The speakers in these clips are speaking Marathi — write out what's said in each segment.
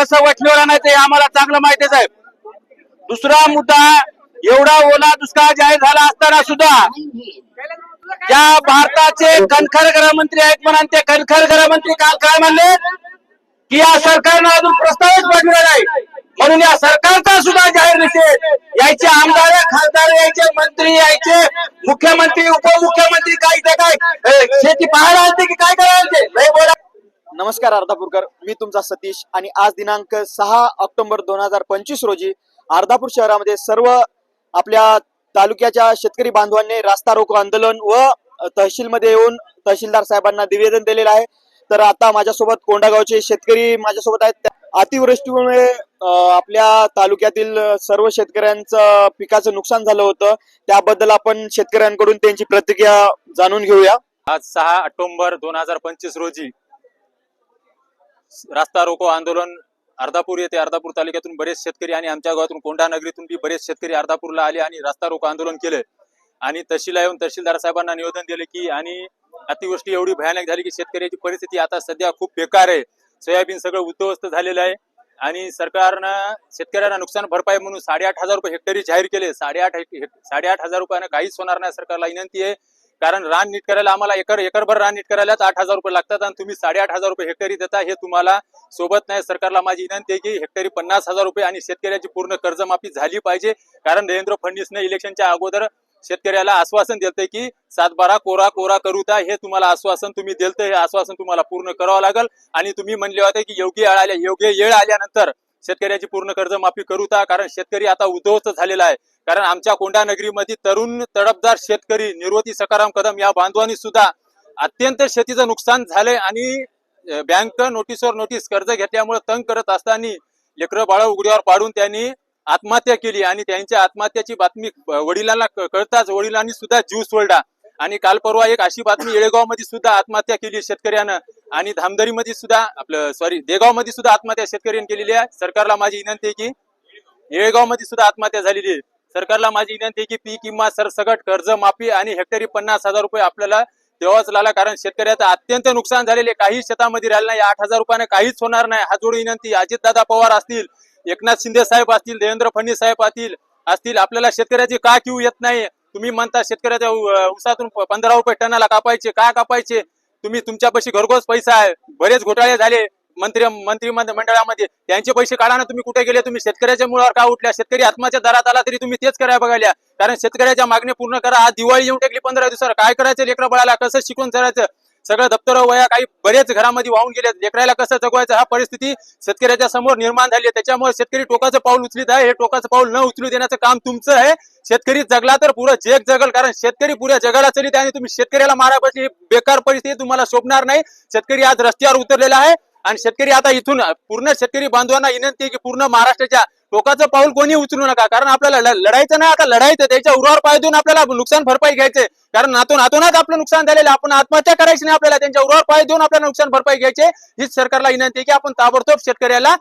कसं वठलेला नाही ते आम्हाला चांगलं माहिती आहे साहेब. दुसरा मुद्दा एवढा ओला दुष्काळ जाहीर झाला असताना सुद्धा ज्या भारताचे कणखर गृहमंत्री आहेत म्हणा ते कणखर गृहमंत्री काल काय म्हणले? की या सरकारनं अजून प्रस्तावच पाठवला नाही. म्हणून या सरकारचा सुद्धा जाहीर निषेध. यायचे आमदार खासदार यायचे मंत्री यायचे मुख्यमंत्री उपमुख्यमंत्री काय इथे काय शेती पाहायला आलते की काय करायला आलते? लय बोला. नमस्कार अर्धापूरकर. मी तुमचा सतीश आणि आज दिनांक सहा ऑक्टोबर दोन हजार पंचवीस रोजी अर्धापूर शहरामध्ये सर्व आपल्या तालुक्याच्या शेतकरी बांधवांनी रास्ता रोको आंदोलन व तहसीलमध्ये येऊन तहसीलदार साहेबांना निवेदन दिलेलं आहे. तर आता माझ्यासोबत कोंडागावचे शेतकरी माझ्यासोबत आहेत. अतिवृष्टीमुळे आपल्या तालुक्यातील सर्व शेतकऱ्यांचं पिकाचं नुकसान झालं होतं. त्याबद्दल आपण शेतकऱ्यांकडून त्यांची प्रतिक्रिया जाणून घेऊया. आज सहा ऑक्टोबर दोन हजार पंचवीस रोजी रास्ता रोको आंदोलन अर्धापूर येथे अर्धापूर तालुक्यातून बरेच शेतकरी आणि आमच्या गावातून कोंढा नगरीतून बी बरेच शेतकरी अर्धापूरला आले आणि रास्ता रोको आंदोलन केले. आणि तहसीलला येऊन तहसीलदार साहेबांना निवेदन दिले की आणि अतिवृष्टी एवढी भयानक झाली की शेतकऱ्याची परिस्थिती आता सध्या खूप बेकार आहे. सोयाबीन सगळं उद्ध्वस्त झालेलं आहे आणि सरकारनं शेतकऱ्यांना नुकसान भरपाई म्हणून साडेआठ हजार रुपये हेक्टरी जाहीर केले. साडेआठ हेक- साडेआठ हजार रुपयानं काहीच होणार नाही. सरकारला विनंती आहे कारण रान नीट करायला आम्हाला एकर एकरभर रान नीट करायलाच आठ हजार रुपये लागतात आणि तुम्ही साडेआठ हजार रुपये हेक्टरी देता हे तुम्हाला सोबत नाही. सरकारला माझी विनंती आहे की हेक्टरी पन्नास हजार रुपये आणि शेतकऱ्याची पूर्ण कर्जमाफी झाली पाहिजे. कारण देवेंद्र फडणवीसने इलेक्शनच्या अगोदर शेतकऱ्याला आश्वासन देते की सातबारा कोरा कोरा करूता हे तुम्हाला आश्वासन तुम्ही दिलतं हे आश्वासन तुम्हाला पूर्ण करावं लागेल. आणि तुम्ही म्हणले होते की योग्य आल्या योग्य येळ आल्यानंतर शेतकऱ्याची पूर्ण कर्जमाफी करूता कारण शेतकरी आता उद्ध्वस्त झालेला आहे. कारण आमच्या कोंडा नगरीमध्ये तरुण तडपदार शेतकरी निर्वती सकाराम कदम या बांधवांनी सुद्धा अत्यंत शेतीचं नुकसान झालंय आणि बँक नोटीसवर नोटीस कर्ज घेतल्यामुळे तंग करत असताना लेकरं बाळ उघड्यावर पाडून त्यांनी आत्महत्या केली आणि त्यांच्या आत्महत्याची बातमी वडिलांना कळताच वडिलांनी सुद्धा जीव सोडला. आणि काल परवा एक अशी बातमी येळेगावमध्ये सुद्धा आत्महत्या केली शेतकऱ्यानं आणि धामदरी मध्ये सुद्धा आपलं सॉरी देगावमध्ये सुद्धा आत्महत्या शेतकऱ्यांनी केलेली आहे. सरकारला माझी विनंती आहे की येळेगावमध्ये सुद्धा आत्महत्या झालेली आहे. सरकारला माझी विनंती आहे की पीक विमा सरसकट कर्ज माफी आणि हेक्टरी पन्नास हजार रुपये आपल्याला देवाच लागला कारण शेतकऱ्याचं अत्यंत नुकसान झालेले काही शेतामध्ये राहिलं नाही. आठ हजार रुपयाने काहीच होणार नाही. हा जोड विनंती अजितदादा पवार असतील एकनाथ शिंदे साहेब असतील देवेंद्र फडणवीस साहेब असतील असतील आपल्याला शेतकऱ्याची का किव येत नाही? तुम्ही म्हणता शेतकऱ्याच्या उसातून पंधरा रुपये टनाला कापायचे. का कापायचे? तुम्ही तुमच्यापाशी घरघोस पैसा आहे. बरेच घोटाळे झाले. मंत्री मंत्री मंडळामध्ये त्यांचे पैसे काढा ना तुम्ही कुठे गेले? तुम्ही शेतकऱ्याच्या मुळावर का उठल्या? शेतकरी आत्माच्या दरात आला तरी तुम्ही तेच करायला बघायला. कारण शेतकऱ्याच्या मागणी पूर्ण करा. आज दिवाळी येऊन टेकली पंधरा दिवसावर. काय करायचं लेकरं बाळाला? कसं शिकून करायचं सगळं दप्तर वया काही बरेच घरामध्ये वाहून गेले लेकराला कसं जगवायचं? हा परिस्थिती शेतकऱ्याच्या समोर निर्माण झाली आहे. त्याच्यामुळे शेतकरी टोकाचं पाऊल उचलित आहे. हे टोकाचं पाऊल न उचलू देण्याचं काम तुमचं आहे. शेतकरी जगला तर पुरं जग जगल. कारण शेतकरी पुऱ्या जगाला चलित आहे आणि तुम्ही शेतकऱ्याला मारा बसली. बेकार परिस्थिती तुम्हाला शोभणार नाही. शेतकरी आज रस्त्यावर उतरलेला आहे. आणि शेतकरी आता इथून पूर्ण शेतकरी बांधवांना विनंती आहे की पूर्ण महाराष्ट्राच्या टोकाचं पाऊल कोणी उचलू नका. कारण आपल्याला लढायचं नाही आता लढायचं त्याच्या उरावर पाय देऊन आपल्याला नुकसान भरपाई घ्यायचे. कारण नातून नातूनच आपलं नुकसान झालेलं आपण आत्महत्या करायची नाही आपल्याला. त्यांच्या उरावर पाय देऊन आपल्याला नुकसान भरपाई घ्यायचे. हीच सरकारला विनंती आहे की आपण ताबडतोब शेतकऱ्याला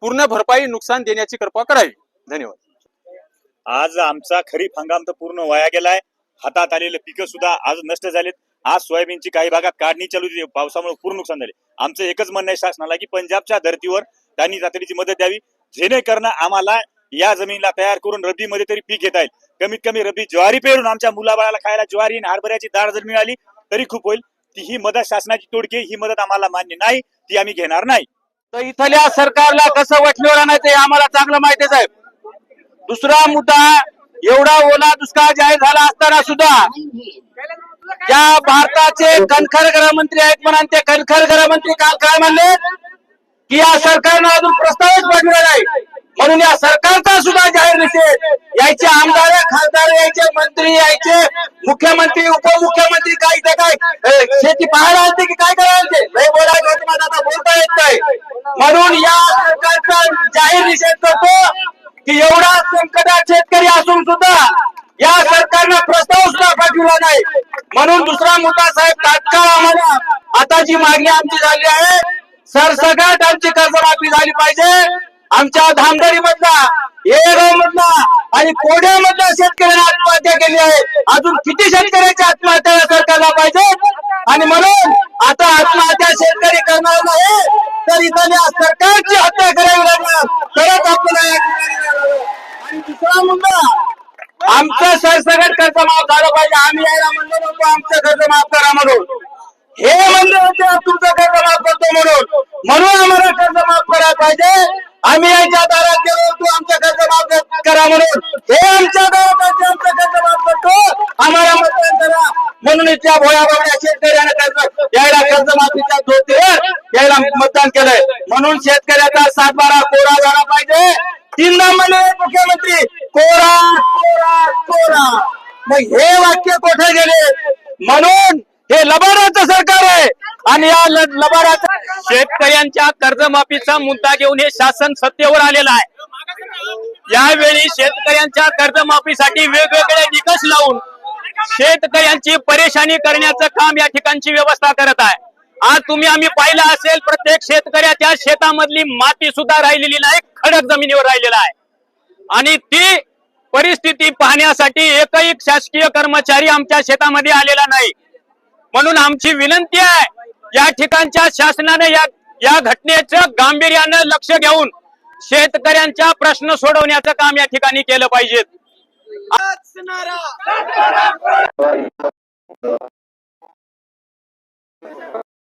पूर्ण भरपाई नुकसान देण्याची कृपा करावी. धन्यवाद. आज आमचा खरीप हंगाम तर पूर्ण वाया गेलाय. हातात आलेले पिकं सुद्धा आज नष्ट झालेत. आज सोयाबीनची काही भागात काढणी चालू होती पावसामुळे पूर्ण नुकसान झाले. आमचं एकच म्हणणं आहे शासनाला की पंजाबच्या धर्तीवर त्यांनी तातडीची मदत द्यावी जेणेकरून आम्हाला या जमिनीला तयार करून रब्बीमध्ये तरी पीक घेता येईल. कमीत कमी रब्बी ज्वारी पेरून आमच्या मुलाबाळाला खायला ज्वारी आणि हरभऱ्याची डाळ जर मिळाली तरी खूप होईल. ती ही मदत शासनाची तोडकी ही मदत आम्हाला मान्य नाही ती आम्ही घेणार नाही. तर इथल्या सरकारला कसं वठलेलं नाही ते आम्हाला चांगलं माहिती आहे साहेब. दुसरा मुद्दा एवढा ओला दुष्काळ जाहीर झाला असताना सुद्धा ज्या भारताचे कणखर गृहमंत्री आहेत म्हणा ते कणखर गृहमंत्री काल काय म्हणले? की या सरकारनं अजून प्रस्तावच पाठवला नाही. म्हणून या सरकारचा सुद्धा जाहीर निषेध. यायचे आमदार खासदार यायचे मंत्री यायचे मुख्यमंत्री उपमुख्यमंत्री काय इथे काय? शेती पाहायला आलते की काय करायचे नाही बोलायचं होतं, आता बोलता येत नाही. म्हणून या सरकारचा जाहीर निषेध करतो की एवढा संकटात शेतकरी असून सुद्धा या सरकारनं प्रस्ताव सुद्धा पाठवला नाही. म्हणून दुसरा मुद्दा साहेब तात्काळ आम्हाला आता जी मागणी आमची झाली आहे. सरसगट आमची कर्जमाफी झाली पाहिजे. आमच्या धामदरी मधला येगाव मधला आणि कोड्यामधल्या शेतकऱ्यांना आत्महत्या केली आहे. अजून किती शेतकऱ्यांची आत्महत्या सरकारला पाहिजे? आणि म्हणून आता आत्महत्या शेतकरी करणार नाही तर इथं सरकारची हत्या करावी लागणार. तरच आपल्याला दुसरा मुद्दा आमचा सरसगट कर्ज माफ झालं पाहिजे. आम्ही यायला म्हणलो नव्हतो आमचं कर्ज माफ करा म्हणून. हे म्हणलं होते तुमचं कर्ज माफ करतो म्हणून. म्हणून आम्हाला कर्ज माफ करायला पाहिजे. आम्ही यांच्या दारात गेलो होतो आमचं कर्ज माफ करा म्हणून. हे आमच्या दारात आमचं कर्ज माफ करतो. आम्हाला मतदान करा. म्हणून इथल्या भोळ्या बाबड्या शेतकऱ्याने कर्ज यायला कर्ज माफीचा धोते यायला मतदान केलंय. म्हणून शेतकऱ्याचा सात बारा कोरा झाला पाहिजे. तीनदा मुख्यमंत्री कोरा कोरा कोरा. मग हे वाक्य कोठे गेले? म्हणून हे लबाडाचं सरकार आहे. आणि या लबाडाचा शेतकऱ्यांच्या कर्जमाफीचा मुद्दा घेऊन हे शासन सत्तेवर आलेलं आहे. यावेळी शेतकऱ्यांच्या कर्जमाफीसाठी वेगवेगळे निकष लावून शेतकऱ्यांची परेशानी करण्याचं काम या ठिकाणची व्यवस्था करत आहे. आज तुम्ही आम्ही पाहिलं असेल प्रत्येक शेतकऱ्याच्या शेतामधली माती सुद्धा राहिलेली नाही खडक जमिनीवर राहिलेला आहे. आणि ती परिस्थिती पाहण्यासाठी एकही शासकीय कर्मचारी आमच्या शेतामध्ये आलेला नाही. म्हणून आमची विनंती आहे या ठिकाणच्या शासनाने या या घटनेचं गांभीर्यानं लक्ष घेऊन शेतकऱ्यांचा प्रश्न सोडवण्याचं काम या ठिकाणी केलं पाहिजे.